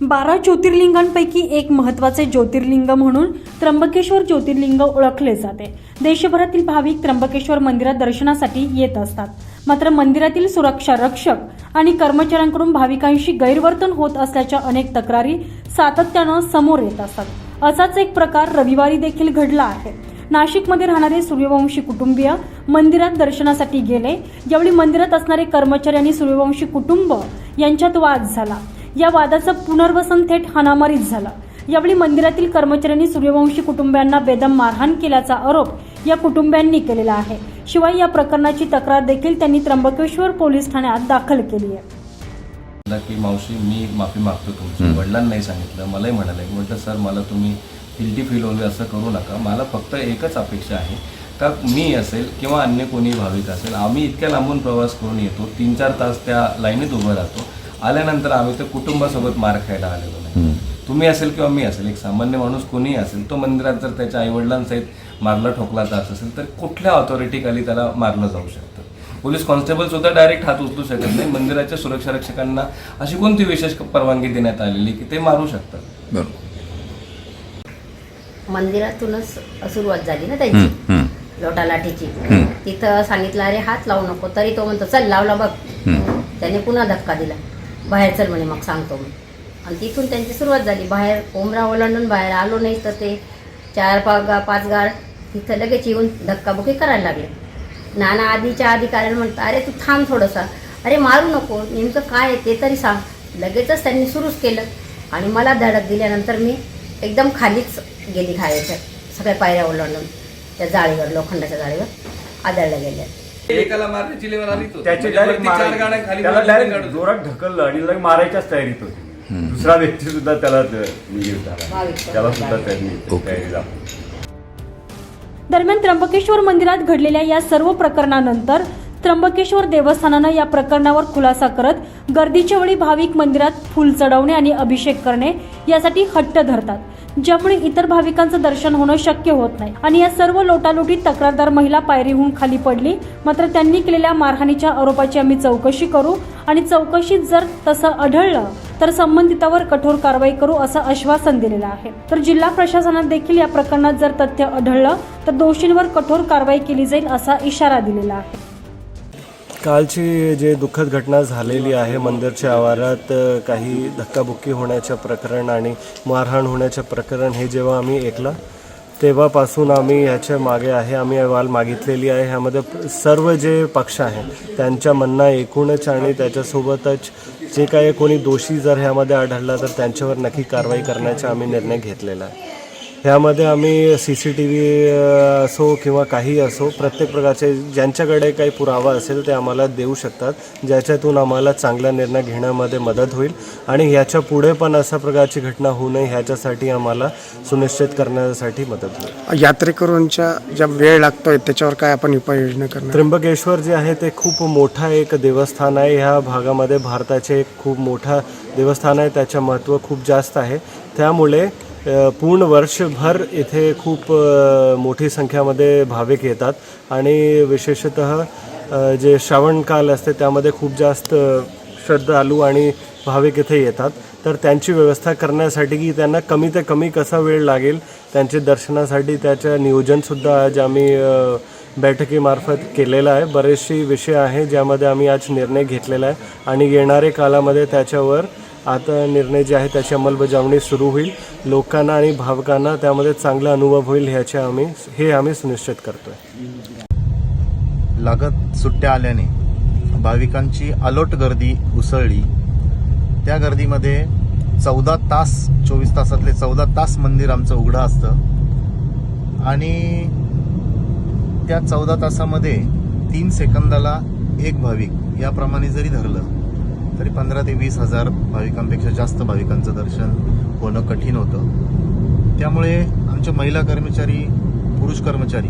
बारा ज्योतिर्लिंगांपैकी एक महत्त्वाचे ज्योतिर्लिंग म्हणून त्र्यंबकेश्वर ज्योतिर्लिंग ओळखले जाते. देशभरातील भाविक त्र्यंबकेश्वर मंदिरात दर्शनासाठी येत असतात. मात्र मंदिरातील सुरक्षा रक्षक आणि कर्मचाऱ्यांकडून भाविकांशी गैरवर्तन होत असल्याच्या अनेक तक्रारी सातत्यानं समोर येत असतात. असाच एक प्रकार रविवारी देखील घडला आहे. नाशिकमध्ये राहणारे सूर्यवंशी कुटुंबीय मंदिरात दर्शनासाठी गेले. यावेळी मंदिरात असणारे कर्मचारी आणि सूर्यवंशी कुटुंब यांच्यात वाद झाला. या वादाचं पुनर्वसन थेट हाणामारीत झालं. यावेळी मंदिरातील कर्मचाऱ्यांनी सूर्यवंशी कुटुंबियांना बेदम मारहाण केल्याचा आरोप या कुटुंबियांनी केलेला आहे. शिवाय या प्रकरणाची तक्रार देखील त्यांनी त्र्यंबकेश्वर पोलीस ठाण्यात दाखल केली आहे. की मावशी मी माफी मागतो तुमची. वडिलांनाही सांगितलं. मलाही म्हणाले. म्हटलं सर मला तुम्ही गिल्टी फील होईल असं करू नका. मला फक्त एकच अपेक्षा आहे का मी असेल किंवा अन्य कोणी भाविक असेल आम्ही इतक्या लांबून प्रवास करून येतो. तीन चार तास त्या लाईनीत उभं राहतो. आल्यानंतर आम्ही त्या कुटुंबासोबत मार खायला आलेलो नाही. तुम्ही असेल किंवा मी असेल एक सामान्य माणूस कोणीही असेल तो मंदिरात जर त्याच्या आईवडिलांसहित मारला ठोकला जात असेल तर कुठल्या ऑथॉरिटीखाली त्याला मारलं जाऊ शकतं? पोलीस कॉन्स्टेबल सुद्धा डायरेक्ट हात उचलू शकत नाही. मंदिराच्या सुरक्षा रक्षकांना अशी कोणती विशेष परवानगी देण्यात आलेली की ते मारू शकतात? मंदिरातूनच सुरुवात झाली ना त्यांची? लोटा लाठीची. तिथं सांगितलं अरे हात लावू नको. तरी तो म्हणतो चल लावला बघ. त्याने पुन्हा धक्का दिला. बाहेर चल म्हणे मग सांगतो मी. आणि तिथून त्यांची सुरुवात झाली. बाहेर कोंबरा ओलांडून बाहेर आलो नाही तर ते चार पाच गा पाच गाड तिथं लगेच येऊन धक्काबुक्की करायला लागले. नाना आधीच्या अधिकाऱ्याला म्हणतं अरे तू थांब थोडंसं. अरे मारू नको. नेमकं काय आहे ते तरी सांग. लगेचच त्यांनी सुरूच केलं. आणि मला धडक दिल्यानंतर मी एकदम खालीच गेली खायच्या सगळ्या पायऱ्या ओलांडून त्या जाळीवर लोखंडाच्या जाळीवर आदळल्या गेल्या. एकाला मारण्याची लेवल आली तो त्याची म्हणजे डायरेक्ट त्याला डायरेक्ट. जोरात ढकललं आणि लगेच मारायच्याच तयारीत होती दुसरा व्यक्ती सुद्धा त्याला झाला भाविक. त्याला सुद्धा त्यांनी ओके. तयारीला दरम्यान त्र्यंबकेश्वर मंदिरात घडलेल्या या सर्व प्रकरणानंतर त्र्यंबकेश्वर देवस्थानानं या प्रकरणावर खुलासा करत गर्दीच्या वेळी भाविक मंदिरात फुल चढवणे आणि अभिषेक करणे यासाठी हट्ट धरतात ज्यामुळे इतर भाविकांचं दर्शन होणं शक्य होत नाही. आणि या सर्व लोटालोटीत तक्रारदार महिला पायरीहून खाली पडली. मात्र त्यांनी केलेल्या मारहाणीच्या आरोपाची आम्ही चौकशी करू. आणि चौकशीत जर तसं आढळलं तर संबंधितावर कठोर कारवाई करू असं आश्वासन दिलेलं आहे. तर जिल्हा प्रशासनात देखील या प्रकरणात जर तथ्य आढळलं तर दोषींवर कठोर कारवाई केली जाईल असा इशारा दिलेला आहे. कालची जे दुःखद घटना झालेली आहे मंदिरच्या आवारात काही धक्काबुक्की होण्याच्या प्रकरण आणि मारहाण होण्याच्या प्रकरण हे जेव्हा आम्ही ऐकलं तेव्हापासून आम्ही ह्याच्या मागे आहे आम्ही अहवाल मागितलेली आहे. ह्यामध्ये सर्व जे पक्ष आहेत त्यांच्या म्हणणं एकूणच आणि त्याच्यासोबतच जे काही कोणी दोषी जर ह्यामध्ये आढळला तर त्यांच्यावर नक्की कारवाई करण्याचा आम्ही निर्णय घेतलेला आहे. ह्यामध्ये आम्ही सी सी टी व्ही असो किंवा काही असो प्रत्येक प्रकारचे ज्यांच्याकडे काही पुरावा असेल ते आम्हाला देऊ शकतात. ज्याच्यातून आम्हाला चांगला निर्णय घेण्यामध्ये मदत होईल. आणि ह्याच्या पुढे पण अशा प्रकारची घटना होऊ नये ह्याच्यासाठी आम्हाला सुनिश्चित करण्यासाठी मदत होईल. यात्रेकरूंच्या ज्या वेळ लागतोय त्याच्यावर काय आपण उपाययोजना करणार? त्र्यंबकेश्वर जे आहे ते खूप मोठा एक देवस्थान आहे. ह्या भागामध्ये भारताचे एक खूप मोठा देवस्थान आहे. त्याचं महत्त्व खूप जास्त आहे. त्यामुळे पूर्ण वर्षभर इथे खूप मोठी संख्यामध्ये भाविक येतात. आणि विशेषत जे श्रावणकाल असते त्यामध्ये खूप जास्त श्रद्धालू आणि भाविक इथे येतात. तर त्यांची व्यवस्था करण्यासाठी की त्यांना कमी ते कमी कसा वेळ लागेल त्यांचे दर्शनासाठी त्याचं नियोजनसुद्धा आज आम्ही बैठकीमार्फत केलेलं आहे. बरेचसे विषय आहे ज्यामध्ये आम्ही आज निर्णय घेतलेला आहे. आणि येणारे कालामध्ये त्याच्यावर आता निर्णय जे आहे त्याची अंमलबजावणी सुरू होईल. लोकांना आणि भावकांना त्यामध्ये चांगला अनुभव होईल ह्याचे आम्ही हे आम्ही सुनिश्चित करतोय. लागत सुट्ट्या आल्याने भाविकांची अलोट गर्दी उसळली. त्या गर्दीमध्ये चौदा तास चोवीस तासातले चौदा तास मंदिर आमचं उघडं असतं. आणि त्या चौदा तासामध्ये तीन सेकंदाला एक भाविक याप्रमाणे जरी धरलं तरी पंधरा ते वीस हजार भाविकांपेक्षा जास्त भाविकांचं दर्शन होणं कठीण होतं. त्यामुळे आमचे महिला कर्मचारी पुरुष कर्मचारी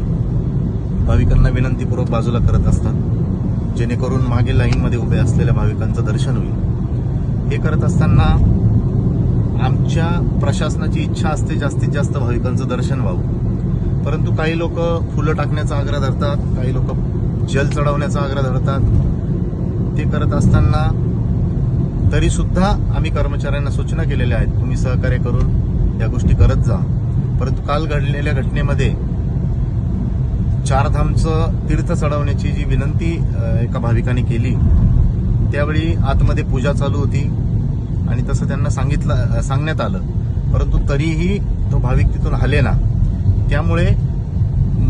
भाविकांना विनंतीपूर्वक बाजूला करत असतात जेणेकरून मागे लाईनमध्ये उभे असलेल्या भाविकांचं दर्शन होईल. हे करत असताना आमच्या प्रशासनाची इच्छा असते जास्तीत जास्त भाविकांचं दर्शन व्हावं. परंतु काही लोक फुलं टाकण्याचा आग्रह धरतात काही लोक जल चढवण्याचा आग्रह धरतात. ते करत असताना तरी सुद्धा आम्ही कर्मचाऱ्यांना सूचना केलेल्या आहेत तुम्ही सहकार्य करून या गोष्टी करत जा. परंतु काल घडलेल्या घटनेमध्ये चारधामचं तीर्थ चढवण्याची जी विनंती एका भाविकाने केली त्यावेळी आतमध्ये पूजा चालू होती आणि तसं त्यांना सांगितलं सांगण्यात आलं. परंतु तरीही तो भाविक तिथून हलेना त्यामुळे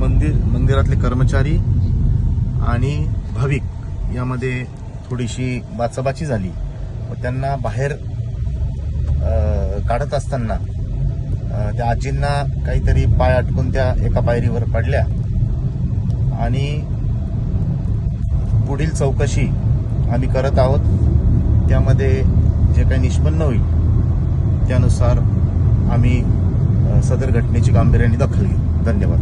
मंदिर मंदिरातले कर्मचारी आणि भाविक यामध्ये थोडीशी बाचाबाची झाली. त्यांना बाहेर काढत असताना त्या आजींना काहीतरी पाय अटकून त्या एका पायरीवर पडल्या. आणि पुढील चौकशी आम्ही करत आहोत. त्यामध्ये जे काही निष्पन्न होईल त्यानुसार आम्ही सदर घटनेची गांभीर्याने दखल घेऊ. धन्यवाद.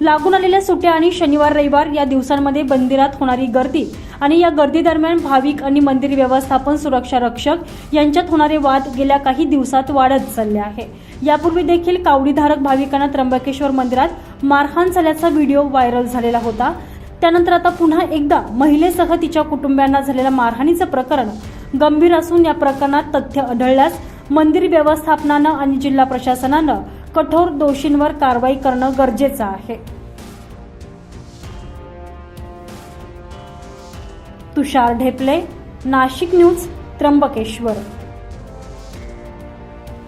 लागून आलेल्या सुट्ट्या आणि शनिवार रविवार या दिवसांमध्ये मंदिरात होणारी गर्दी आणि या गर्दी दरम्यान भाविक आणि मंदिर व्यवस्थापन सुरक्षा रक्षक यांच्यात होणारे वाद गेल्या काही दिवसात वाढत चालले आहे. यापूर्वी देखील कावडीधारक भाविकांना त्र्यंबकेश्वर मंदिरात मारहाण झाल्याचा व्हिडिओ व्हायरल झालेला होता. त्यानंतर आता पुन्हा एकदा महिलेसह तिच्या कुटुंबियांना झालेल्या मारहाणीचं प्रकरण गंभीर असून या प्रकरणात तथ्य आढळल्यास मंदिर व्यवस्थापनानं आणि जिल्हा प्रशासनानं कठोर दोषींवर कारवाई करणं गरजेचं आहे. तुषार ढेपले नाशिक न्यूज त्र्यंबकेश्वर.